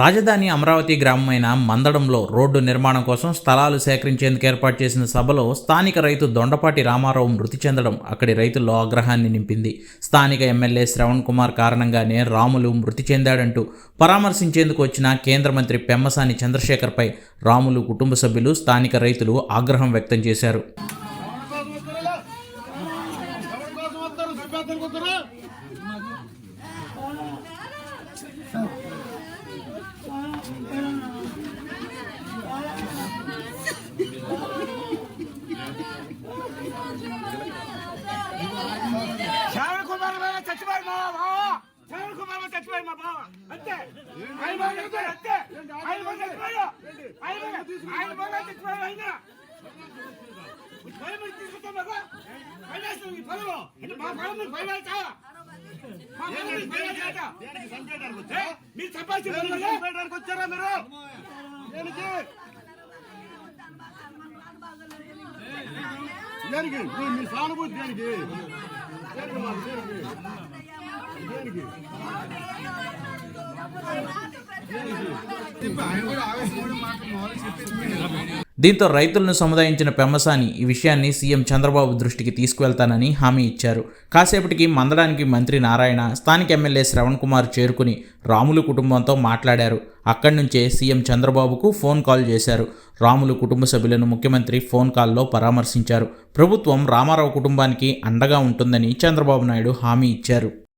రాజధాని అమరావతి గ్రామమైన మందడంలో రోడ్డు నిర్మాణం కోసం స్థలాలు సేకరించేందుకు ఏర్పాటు చేసిన సభలో స్థానిక రైతు దొండపాటి రామారావు మృతి చెందడం అక్కడి రైతుల్లో ఆగ్రహాన్ని నింపింది. స్థానిక ఎమ్మెల్యే శ్రవణ్ కుమార్ కారణంగానే రాములు మృతి చెందాడంటూ పరామర్శించేందుకు వచ్చిన కేంద్ర మంత్రి పెమ్మసాని చంద్రశేఖర్పై రాములు కుటుంబ సభ్యులు స్థానిక రైతులు ఆగ్రహం వ్యక్తం చేశారు ఎవరి కోసం వస్తారు సభ్యతలకు వస్తారా శ్రావణ కుమార్ బాబా చచ్చిపోయి మా బావ శ్రావణ చచ్చిపోయి మా బావ. అంతే. బాగా చచ్చిపోయాడు, అంతే. భయం ఈ. అంటే మా పొలం మీకు భయం వేస్తా? మా పొలం మీకు భయం వేస్తా? ఏ? మీరు వచ్చారా దేనికి? మీ- మీ సానుభూతి దేనికి? దీంతో రైతులను సముదాయించిన పెమ్మసాని ఈ విషయాన్ని సీఎం చంద్రబాబు దృష్టికి తీసుకువెళ్తానని హామీ ఇచ్చారు. కాసేపటికి మందడానికి మంత్రి నారాయణ స్థానిక ఎమ్మెల్యే శ్రవణ్ కుమార్ చేరుకుని రాములు కుటుంబంతో మాట్లాడారు. అక్కడి నుంచే సీఎం చంద్రబాబుకు ఫోన్ కాల్ చేశారు. రాములు కుటుంబ సభ్యులను ముఖ్యమంత్రి ఫోన్ కాల్లో పరామర్శించారు. ప్రభుత్వం రామారావు కుటుంబానికి అండగా ఉంటుందని చంద్రబాబు నాయుడు హామీ ఇచ్చారు.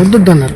వద్దు అన్నారు